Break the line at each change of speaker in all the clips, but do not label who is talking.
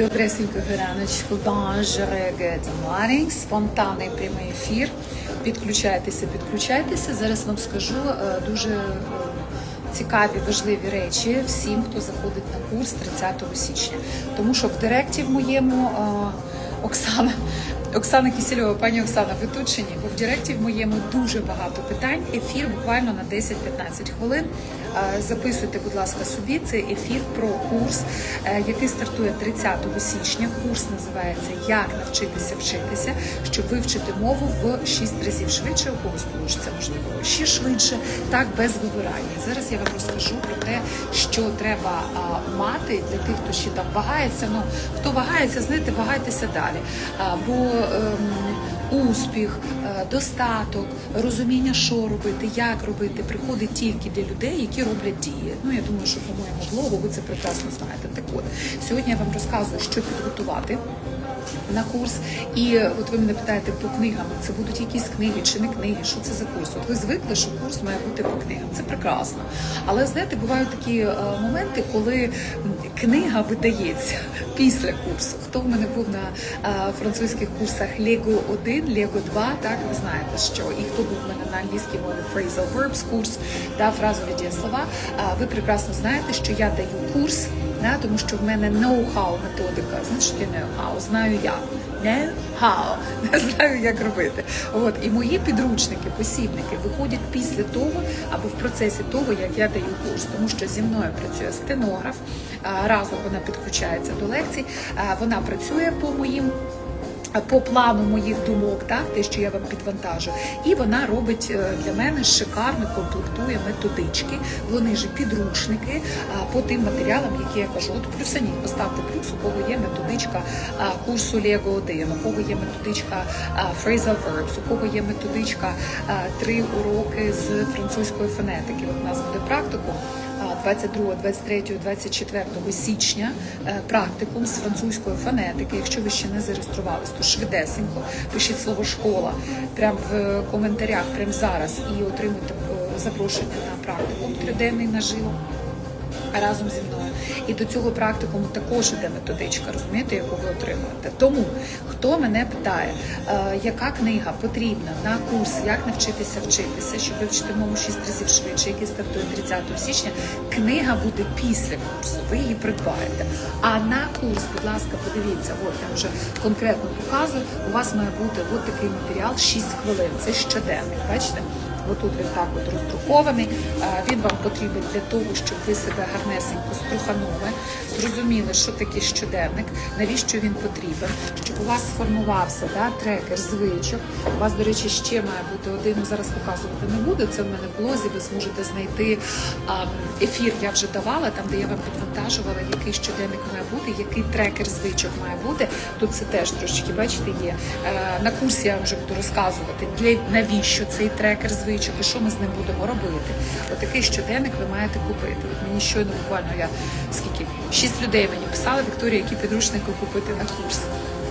Добресенького раночку, good спонтанний прямий ефір. Підключайтеся, підключайтеся. Зараз вам скажу е, дуже е, цікаві, важливі речі всім, хто заходить на курс 30 січня. Тому що в директі в моєму е, Оксана. Оксана Кісільова, пані Оксана, ви тут чи ні? Директі моєму дуже багато питань. Ефір буквально на 10-15 хвилин. Е, Записуйте, будь ласка, собі цей ефір про курс, е, який стартує 30 січня. Курс називається Як навчитися вчитися, щоб вивчити мову в 6 разів швидше. У когось получиться можливо ще швидше, так без вибирання. Зараз я вам розкажу про те, що треба мати для тих, хто ще там вагається. Ну хто вагається, знаєте, вагайтеся далі. Бо ем, успіх, е, достаток, розуміння, що робити, як робити, приходить тільки для людей, які роблять дії. Ну я думаю, що по моєму блогу ви це прекрасно знаєте. Так от сьогодні я вам розказую, що підготувати. На курс, і от ви мене питаєте по книгам, це будуть якісь книги чи не книги, що це за курс? От ви звикли, що курс має бути по книгам. Це прекрасно. Але знаєте, бувають такі е, моменти, коли книга видається після курсу. Хто в мене був на е, французьких курсах Lego 1, Lego 2, так ви знаєте, що і хто був в мене на англійській мові Phrasal Verbs курс, да, фразові дієслова, ви прекрасно знаєте, що я даю курс. Да, тому що в мене ноу-хау методика. Що таке ноу-хау? Знаю як. Know-how. Не знаю, як робити. От і мої підручники, посібники виходять після того або в процесі того, як я даю курс, тому що зі мною працює стенограф. Разом вона підключається до лекцій. Вона працює по моїм по плану моїх думок, так те, що я вам підвантажу, і вона робить е, для мене шикарно комплектує методички. Вони ж підручники по тим матеріалам, які я кажу. От плюсаніть, поставте плюс, у кого є методичка курсу Lego 1, у кого є методичка Phrasal Verbs, у кого є методичка три уроки з французької фонетики. От у нас буде практикум. А, 22, 23, 24 січня е, практикум з французької фонетики. Якщо ви ще не зареєструвались, то швидесенько пишіть слово школа прямо в коментарях, прямо зараз, і отримуйте е, запрошення на практикум триденний наживо разом зі мною. І до цього практикуму також іде методичка, розумієте, яку ви отримуєте. Тому хто мене питає, е, яка книга потрібна на курс, як навчитися вчитися, щоб вивчити мову 6 разів швидше, який стартує 30 січня, книга буде після курсу. Ви її придбаєте. А на курс, будь ласка, подивіться, от я вже конкретно показую. У вас має бути от такий матеріал 6 хвилин. Це щоденник. Бачите? Отут він так от роздрукований. Він вам потрібен для того, щоб ви себе гарнесенько струханули, зрозуміли, що таке щоденник, навіщо він потрібен, щоб у вас сформувався да, трекер звичок. У вас, до речі, ще має бути один. ну, Зараз показувати не буду. Це в мене в блозі. Ви зможете знайти ефір. Я вже давала там, де я вам підвантажувала, який щоденник має бути, який трекер звичок має бути. Тут це теж трошечки, бачите, є. Е, На курсі я вам вже буду розказувати, для навіщо цей трекер звичок і що ми з ним будемо робити. Отакий щоденник ви маєте купити. От мені щойно буквально я скільки шість людей мені писали, Вікторія, які підручники купити на курс.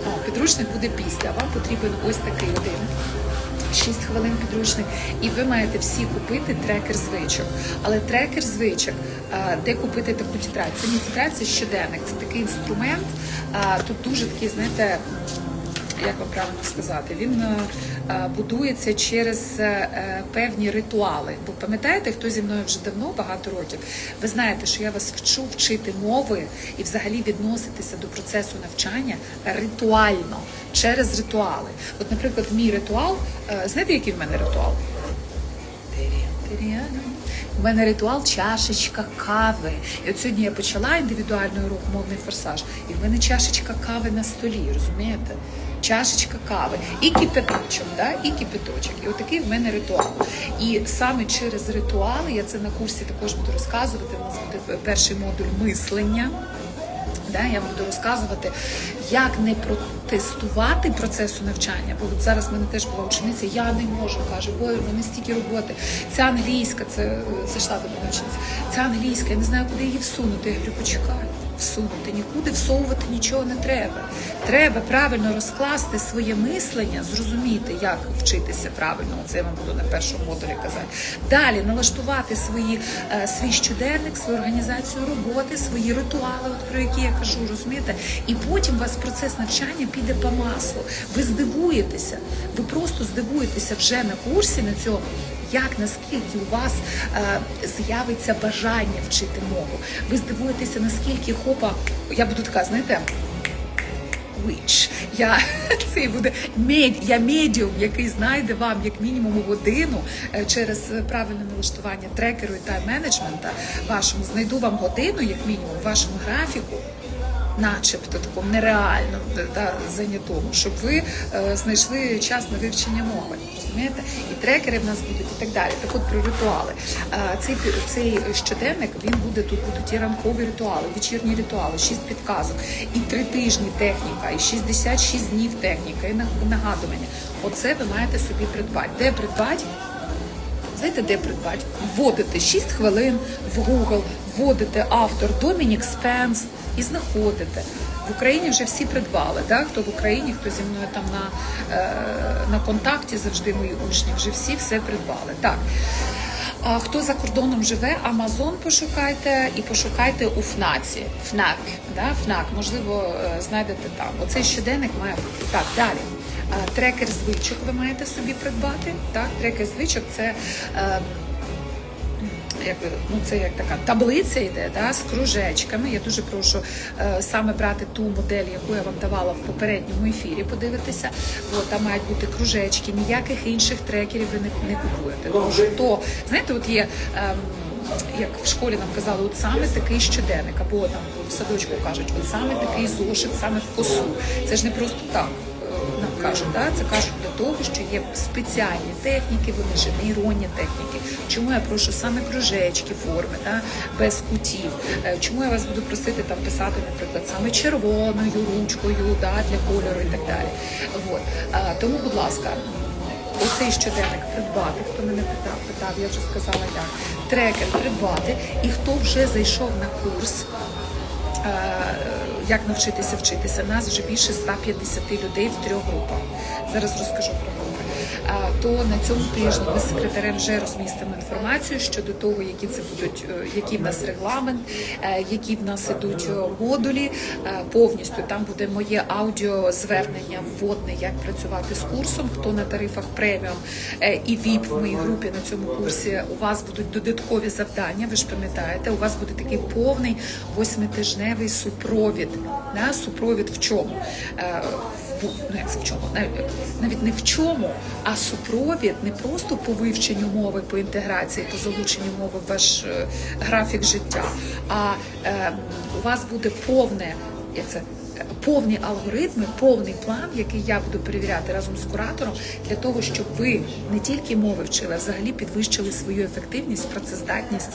О, підручник буде після. Вам потрібен ось такий один. 6 хвилин підручник, і ви маєте всі купити трекер звичок. Але трекер звичок, де купити таку тетрадь? Це не тетрадь, це щоденник. Це такий інструмент. Тут дуже такий, знаєте, як вам правильно сказати, він е, е, будується через е, певні ритуали. Бо пам'ятаєте, хто зі мною вже давно, багато років, ви знаєте, що я вас вчу вчити мови і взагалі відноситися до процесу навчання ритуально, через ритуали. От, наприклад, мій ритуал, знаєте, який в мене ритуал? У мене ритуал чашечка кави. І от сьогодні я почала індивідуальний урок мовний форсаж, і в мене чашечка кави на столі, розумієте? Чашечка кави і кипяточок, да? і кипяточок. І отакий в мене ритуал. І саме через ритуали я це на курсі також буду розказувати. У нас буде перший модуль мислення. Да, я буду розказувати, як не протестувати процесу навчання. Бо от зараз в мене теж була учениця, я не можу, каже, бо в мене стільки роботи. Це англійська, це зайшла до мене учениця. Це англійська, я не знаю, куди її всунути. Я говорю, почекайте. Всунути нікуди, всовувати нічого не треба. Треба правильно розкласти своє мислення, зрозуміти, як вчитися правильно. Це я вам буду на першому модулі казати. Далі налаштувати свої, е, свій щоденник, свою організацію роботи, свої ритуали, от про які я кажу, розумієте? І потім у вас процес навчання піде по маслу. Ви здивуєтеся, ви просто здивуєтеся вже на курсі на цьому. Як наскільки у вас е, з'явиться бажання вчити мову? Ви здивуєтеся, наскільки хопа, я буду така, знаєте, witch. Я це буде мед, я медіум, який знайде вам як мінімум годину е, через правильне налаштування трекеру і тайм-менеджмента вашому. Знайду вам годину, як мінімум, в вашому графіку. Начебто такому нереальному та зайнятому, щоб ви е, знайшли час на вивчення мови, розумієте? І трекери в нас будуть і так далі. Так от про ритуали. Е, цей цей щоденник він буде тут. Будуть і ранкові ритуали, вечірні ритуали, 6 підказок, і три тижні техніка, і 66 днів техніка, і нагадування. Оце ви маєте собі придбати. Де придбати? Знаєте, де придбати? Вводите 6 хвилин в Google, вводите автор Домінік Спенс і знаходите. В Україні вже всі придбали. Да? Хто в Україні, хто зі мною там на, е, на контакті завжди мої учні, вже всі все придбали. Так. А хто за кордоном живе, Амазон пошукайте і пошукайте у ФНАЦі. ФНАК, да? ФНАК, можливо, е, знайдете там. Оцей щоденник має бути. Так, далі. Трекер звичок ви маєте собі придбати. Так, трекер звичок це. Е, як ну це як така таблиця йде да, з кружечками. Я дуже прошу е, саме брати ту модель, яку я вам давала в попередньому ефірі. Подивитися, От, там мають бути кружечки, ніяких інших трекерів ви не, не купуєте. Тому що то знаєте, от є. Е, як в школі нам казали, от саме такий щоденник, або там в садочку кажуть, от саме такий зошит, саме в косу. Це ж не просто так кажуть, да? це кажуть для того, що є спеціальні техніки, вони ж нейронні техніки. Чому я прошу саме кружечки форми, да? без кутів? Е, Чому я вас буду просити там писати, наприклад, саме червоною ручкою да? для кольору і так далі. От. Е, Тому, будь ласка. Оцей щоденник придбати, хто мене питав, питав, я вже сказала як. Трекер придбати, і хто вже зайшов на курс, е, як навчитися вчитися, нас вже більше 150 людей в трьох групах. Зараз розкажу про То на цьому тижні ми з секретарем вже розмістимо інформацію щодо того, які це будуть, е, який в нас регламент, е, які в нас ідуть е, модулі. Повністю там буде моє аудіозвернення вводне, як працювати з курсом. Хто на тарифах преміум і ВІП в моїй групі на цьому курсі, у вас будуть додаткові завдання. Ви ж пам'ятаєте, у вас буде такий повний восьмитижневий супровід. Да? Супровід в чому? Е, в- ну як в чому? Навіть- не в чому, а супровід не просто по вивченню мови, по інтеграції, по залученню мови в ваш е, графік життя, а е, у вас буде повне, як це. Повні алгоритми, повний план, який я буду перевіряти разом з куратором, для того, щоб ви не тільки мови вчили, а взагалі підвищили свою ефективність, працездатність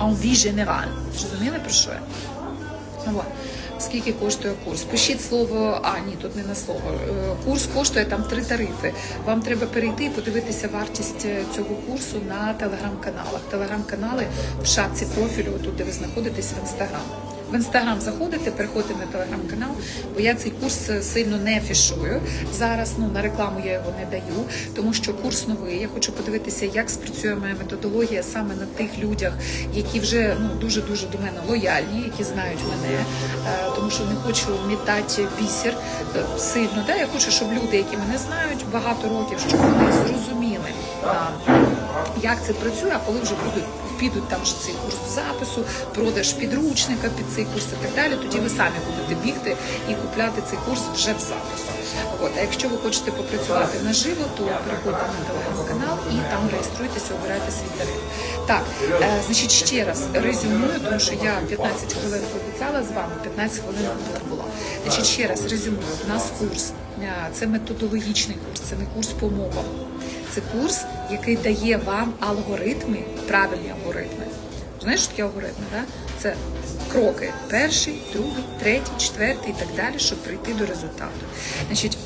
en. Зрозуміли про що я? Вот. Скільки коштує курс? Пишіть слово, а ні, тут не на слово. Е, Курс коштує там три тарифи. Вам треба перейти і подивитися вартість е, цього курсу на телеграм-каналах. Телеграм-канали в шапці профілю, тут де ви знаходитесь в інстаграм. В інстаграм заходите, переходите на телеграм-канал, бо я цей курс е, сильно не фішую. Зараз ну на рекламу я його не даю, тому що курс новий. Я хочу подивитися, як спрацює моя методологія саме на тих людях, які вже ну дуже дуже до мене лояльні, які знають мене, Е, тому що не хочу мітати бісер е, сильно. Да? Я хочу, щоб люди, які мене знають багато років, щоб вони зрозуміли. як це працює, а коли вже будуть підуть там ж цей курс запису, продаж підручника під цей курс і так далі, тоді ви самі будете бігти і купляти цей курс вже в запису. От, а якщо ви хочете попрацювати наживо, то переходьте на телеграм-канал і там реєструйтеся, обирайте свій тариф. Так, е, значить, ще раз резюмую, тому що я 15 хвилин пообіцяла з вами, 15 хвилин була. Значить, ще раз резюмую. У нас курс. е, Це методологічний курс, це не курс по мовам. Це курс, який дає вам алгоритми, правильні алгоритми. Знаєш, такі алгоритми? Да? Це кроки: перший, другий, третій, четвертий і так далі, щоб прийти до результату. Значить,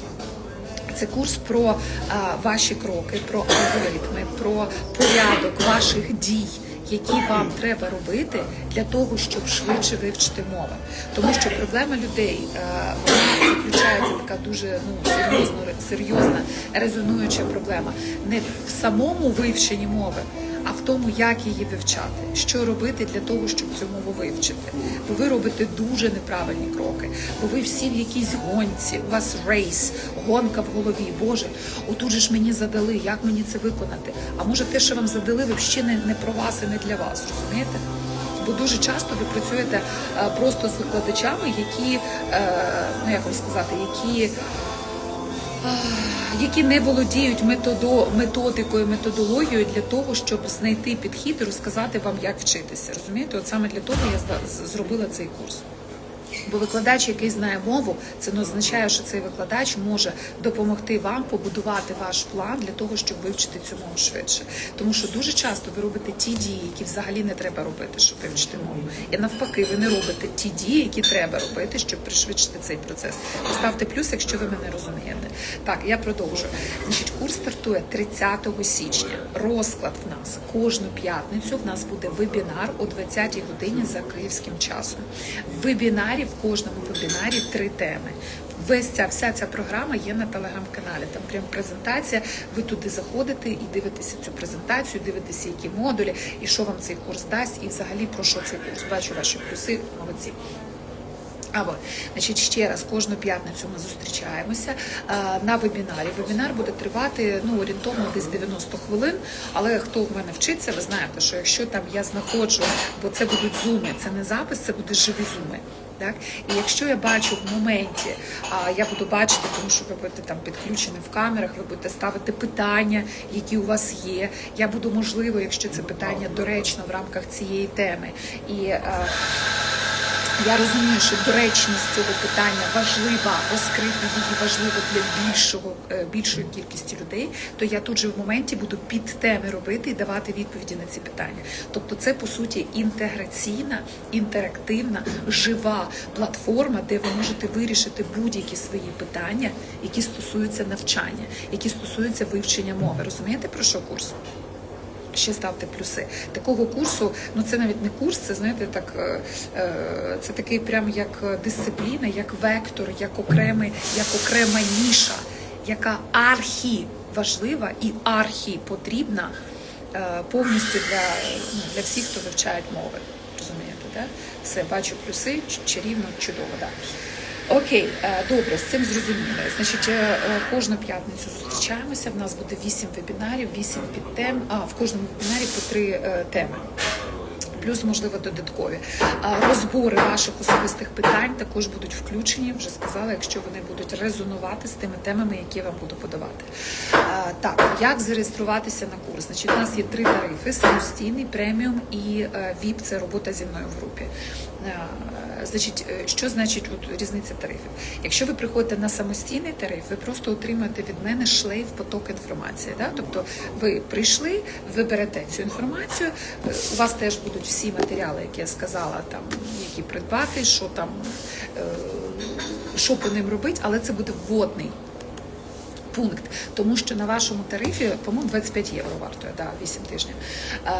це курс про а, ваші кроки, про алгоритми, про порядок ваших дій, які вам треба робити для того, щоб швидше вивчити мови. Тому що проблема людей е, вона заключається така дуже ну серйозно серйозна резонуюча проблема не в самому вивченні мови. Тому, як її вивчати, що робити для того, щоб цю мову вивчити. Бо ви робите дуже неправильні кроки, бо ви всі в якійсь гонці, у вас рейс, гонка в голові. Боже, отут же ж мені задали, як мені це виконати? А може те, що вам задали, взагалі не, не про вас і не для вас, розумієте? Бо дуже часто ви працюєте е, просто з викладачами, які, е, ну як вам сказати, які які не володіють методикою, методологією для того, щоб знайти підхід і розказати вам, як вчитися. Розумієте? От саме для того я зробила цей курс. Бо викладач, який знає мову, це не означає, що цей викладач може допомогти вам побудувати ваш план для того, щоб вивчити цю мову швидше. Тому що дуже часто ви робите ті дії, які взагалі не треба робити, щоб вивчити мову. І навпаки, ви не робите ті дії, які треба робити, щоб пришвидшити цей процес. Поставте плюс, якщо ви мене розумієте. Так, я продовжую. Значить, курс стартує 30 січня. Розклад в нас кожну п'ятницю. В нас буде вебінар о 20 годині за київським часом. В вебінарі кожному вебінарі три теми. Весь ця вся ця програма є на телеграм-каналі. Там прям презентація. Ви туди заходите і дивитеся цю презентацію, дивитеся, які модулі, і що вам цей курс дасть, і взагалі про що цей курс. Бачу ваші плюси, молодці. Або, значить, ще раз кожну п'ятницю ми зустрічаємося на вебінарі. Вебінар буде тривати ну орієнтовно десь 90 хвилин. Але хто в мене вчиться, ви знаєте, що якщо там я знаходжу, бо це будуть зуми, це не запис, це буде живі зуми. Так, і якщо я бачу в моменті, а я буду бачити, тому що ви будете там підключені в камерах, ви будете ставити питання, які у вас є. Я буду можливо, якщо це питання доречно в рамках цієї теми. І е, я розумію, що доречність цього питання важлива, розкрити її важливо для більшого е, більшої кількості людей. То я тут же в моменті буду під теми робити і давати відповіді на ці питання. Тобто, це по суті інтеграційна, інтерактивна, жива платформа, де ви можете вирішити будь-які свої питання, які стосуються навчання, які стосуються вивчення мови. Розумієте про що курс? Ще ставте плюси. Такого курсу, ну це навіть не курс, це знаєте, так е, е, це такий прям як дисципліна, як вектор, як окремий, як окрема ніша, яка архі важлива і архі потрібна е, повністю для, ну, для всіх, хто вивчають мови. Розумієте, да? Все, бачу плюси, чарівно, чудово, да. Окей, е, добре, з цим зрозуміло. Значить, е, е, кожну п'ятницю зустрічаємося. В нас буде вісім вебінарів, вісім підтем. А в кожному вебінарі по три теми. Плюс, можливо, додаткові розбори ваших особистих питань також будуть включені. Вже сказала, якщо вони будуть резонувати з тими темами, які я вам буду подавати. Так, як зареєструватися на курс? Значить, у нас є три тарифи: самостійний, преміум і ВІП це робота зі мною в групі. Е, Значить, е, що значить от різниця тарифів? Якщо ви приходите на самостійний тариф, ви просто отримуєте від мене шлейф поток інформації. Да? Тобто ви прийшли, ви берете цю інформацію, е, у вас теж будуть всі матеріали, які я сказала, там які придбати, що там, що по ним робити, але це буде вводний пункт, тому що на вашому тарифі, по-моєму, 25 євро вартує, да, 8 тижнів. А,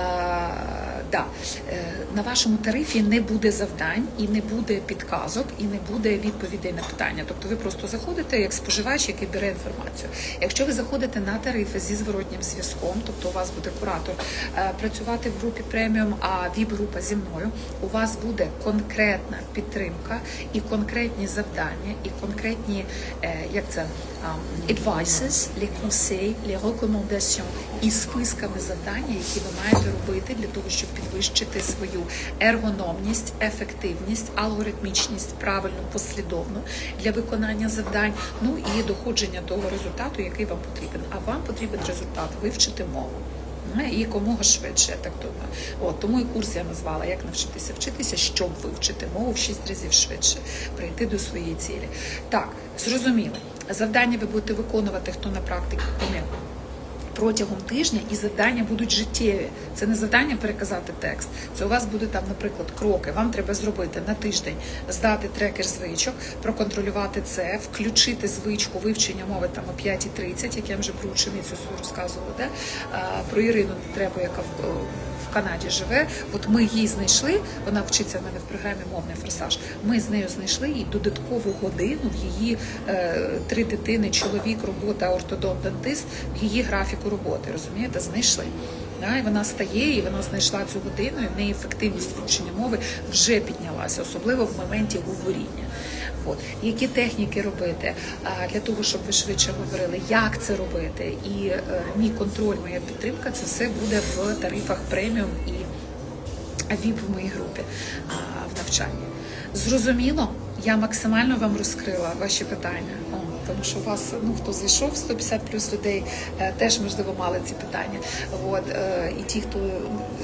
да. Е, На вашому тарифі не буде завдань і не буде підказок, і не буде відповідей на питання. Тобто ви просто заходите як споживач, який бере інформацію. Якщо ви заходите на тарифи зі зворотнім зв'язком, тобто у вас буде куратор е, працювати в групі преміум, а ВІП-група зі мною, у вас буде конкретна підтримка і конкретні завдання, і конкретні, е, як це um, advices, les conseils, les recommandations і списками завдання, які ви маєте робити для того, щоб підвищити свою ергономність, ефективність, алгоритмічність, правильну, послідовну для виконання завдань, ну і доходження того результату, який вам потрібен. А вам потрібен результат вивчити мову. Ну, І якомога швидше, я так думаю. От тому і курс я назвала Як навчитися вчитися, щоб вивчити мову в 6 разів швидше, прийти до своєї цілі. Так, зрозуміло. Завдання ви будете виконувати, хто на практиці помив протягом тижня, і завдання будуть життєві. Це не завдання переказати текст. Це у вас буде там, наприклад, кроки. Вам треба зробити на тиждень, здати трекер звичок, проконтролювати це, включити звичку вивчення мови там о 5.30, як я вже про ученицю розказувала, де? Про Ірину треба, яка в- Канаді живе. От ми її знайшли. Вона вчиться в мене в програмі Мовний форсаж. Ми з нею знайшли їй додаткову годину в її е, три дитини, чоловік, робота, ортодонт, дантист в її графіку роботи. Розумієте, знайшли. Да, і вона стає, і вона знайшла цю годину, і в неї ефективність вивчення мови вже піднялася, особливо в моменті говоріння. От. Які техніки робити? А, для того, щоб ви швидше говорили, як це робити, і е, мій контроль, моя підтримка, це все буде в тарифах преміум і ВІП в моїй групі в навчанні. Зрозуміло, я максимально вам розкрила ваші питання. Тому що у вас, ну хто зайшов 150 плюс людей, е, теж можливо мали ці питання. От е, і ті, хто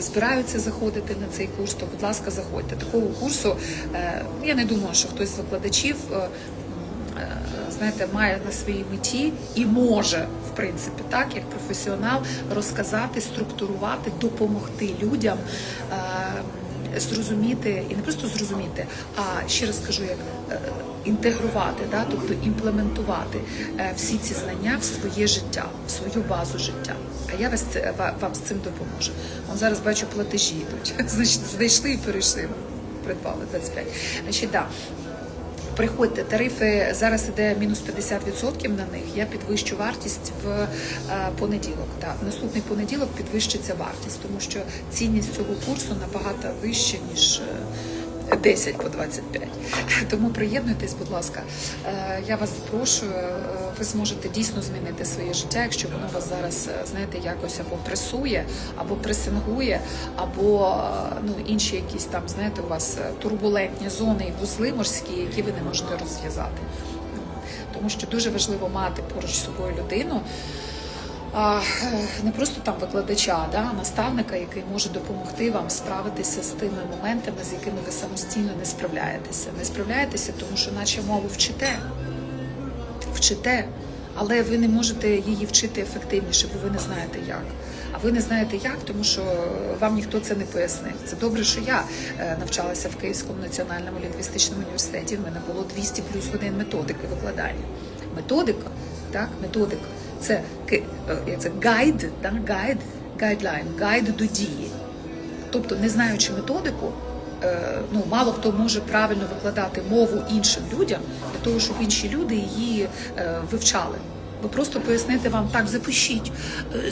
збираються заходити на цей курс, то будь ласка, заходьте. Такого курсу е, я не думаю, що хтось з викладачів. Знаєте, має на своїй меті і може, в принципі, так як професіонал розказати, структурувати, допомогти людям зрозуміти і не просто зрозуміти, а ще раз скажу, як е, інтегрувати, да, тобто імплементувати е, всі ці знання в своє життя, в свою базу життя. А я вас вам з цим допоможу. Вон зараз бачу платежі йдуть. Значить, знайшли і перейшли. Придбали 25. Значить, да. Приходьте, тарифи зараз іде мінус 50% на них. Я підвищу вартість в е, понеділок. Так, в наступний понеділок підвищиться вартість, тому що цінність цього курсу набагато вища ніж. Е, 10 по 25. Тому приєднуйтесь, будь ласка. Е, Я вас запрошую. Е, Ви зможете дійсно змінити своє життя, якщо воно вас зараз, е, знаєте, якось або пресує, або пресингує, або ну інші якісь там, знаєте, у вас турбулентні зони і вузли морські, які ви не можете розв'язати. Тому що дуже важливо мати поруч з собою людину. Е, Не просто там викладача, да, а наставника, який може допомогти вам справитися з тими моментами, з якими ви самостійно не справляєтеся. Не справляєтеся, тому що наче мову вчите, вчите, але ви не можете її вчити ефективніше, бо ви не знаєте як. А ви не знаєте як, тому що вам ніхто це не пояснив. Це добре, що я е, навчалася в Київському національному лінгвістичному університеті. В мене було 200 плюс годин методики викладання. Методика, так, методика. Це е, це гайд, да, гайд, гайдлайн, гайд до дії. Тобто, не знаючи методику, е, ну мало хто може правильно викладати мову іншим людям для того, щоб інші люди її е, вивчали. Бо просто пояснити вам так, запишіть,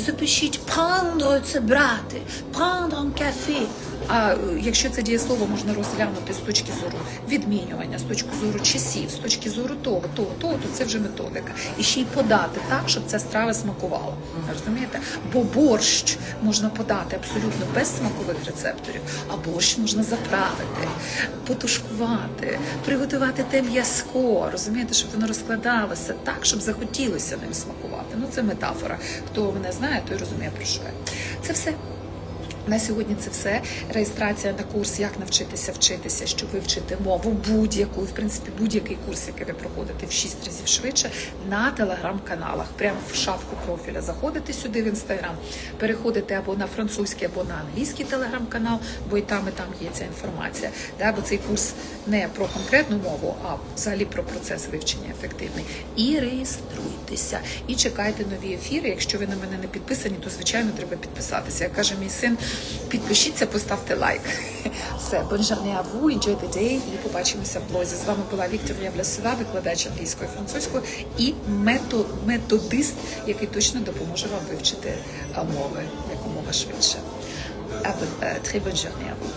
запишіть пандо це брати, пандо кафе. А е, якщо це дієслово можна розглянути з точки зору відмінювання, з точки зору часів, з точки зору того, того, того, то це вже методика. І ще й подати так, щоб ця страва смакувала. Розумієте? Бо борщ можна подати абсолютно без смакових рецепторів, а борщ можна заправити, потушкувати, приготувати те м'язко, розумієте, щоб воно розкладалося так, щоб захотілося ним смакувати. Ну це метафора. Хто мене знає, той розуміє про що я. Це все. На сьогодні це все. Реєстрація на курс, як навчитися вчитися, щоб вивчити мову будь-яку, в принципі, будь-який курс, який ви проходите в 6 разів швидше, на телеграм-каналах. Прямо в шапку профіля заходите сюди в інстаграм, переходите або на французький, або на англійський телеграм-канал, бо і там, і там є ця інформація. Да? Бо цей курс не про конкретну мову, а взагалі про процес вивчення ефективний. І реєструйтеся, і чекайте нові ефіри. Якщо ви на мене не підписані, то звичайно треба підписатися. Як каже мій син, підпишіться, поставте лайк. Все, bonjourné аву, enjoy the day і побачимося в блозі. З вами була Вікторія Являсова, викладач англійської французької і мето- методист, який точно допоможе вам вивчити мови якомога швидше. Е, Très bonne journée à vous.